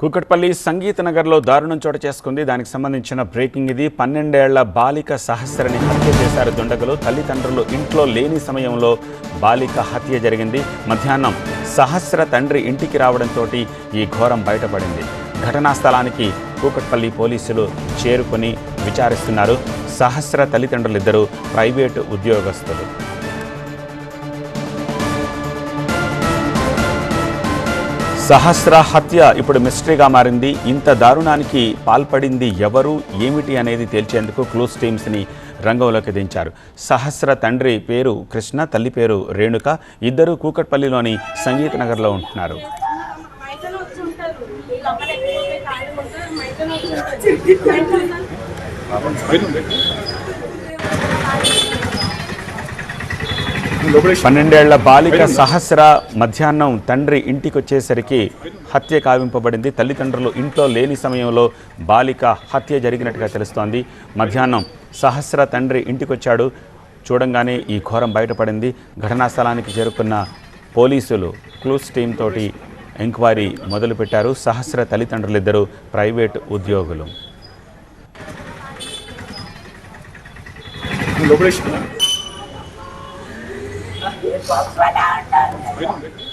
కూకట్పల్లి సంగీత నగర్లో దారుణం చోట చేసుకుంది. దానికి సంబంధించిన బ్రేకింగ్ ఇది. పన్నెండేళ్ళ బాలిక సహస్రని హత్య చేశారు దుండగులు. తల్లిదండ్రులు ఇంట్లో లేని సమయంలో బాలిక హత్య జరిగింది. మధ్యాహ్నం సహస్ర తండ్రి ఇంటికి రావడంతో ఈ ఘోరం బయటపడింది. ఘటనా స్థలానికి కూకట్పల్లి పోలీసులు చేరుకొని విచారిస్తున్నారు. సహస్ర తల్లిదండ్రులిద్దరూ ప్రైవేటు ఉద్యోగస్తులు. సహస్ర హత్య ఇప్పుడు మిస్టరీగా మారింది. ఇంత దారుణానికి పాల్పడింది ఎవరు? ఏమిటి అనేది తేల్చేందుకు క్లూస్ టీమ్స్ని రంగంలోకి దించారు. సహస్ర తండ్రి పేరు కృష్ణ తల్లి పేరు రేణుక ఇద్దరు కూకట్పల్లిలోని సంగీత నగర్లో ఉంటున్నారు. పన్నెండేళ్ళ బాలిక సహస్ర మధ్యాహ్నం తండ్రి ఇంటికి వచ్చేసరికి హత్య కావింపబడింది. తల్లిదండ్రులు ఇంట్లో లేని సమయంలో బాలిక హత్య జరిగినట్టుగా తెలుస్తోంది. మధ్యాహ్నం సహస్ర తండ్రి ఇంటికి వచ్చాడు చూడంగానే ఈ ఘోరం బయటపడింది. ఘటనా స్థలానికి చేరుకున్న పోలీసులు క్లూస్ టీం తోటి ఎంక్వైరీ మొదలుపెట్టారు. సహస్ర తల్లిదండ్రులిద్దరూ ప్రైవేట్ ఉద్యోగులు. లోపలేసి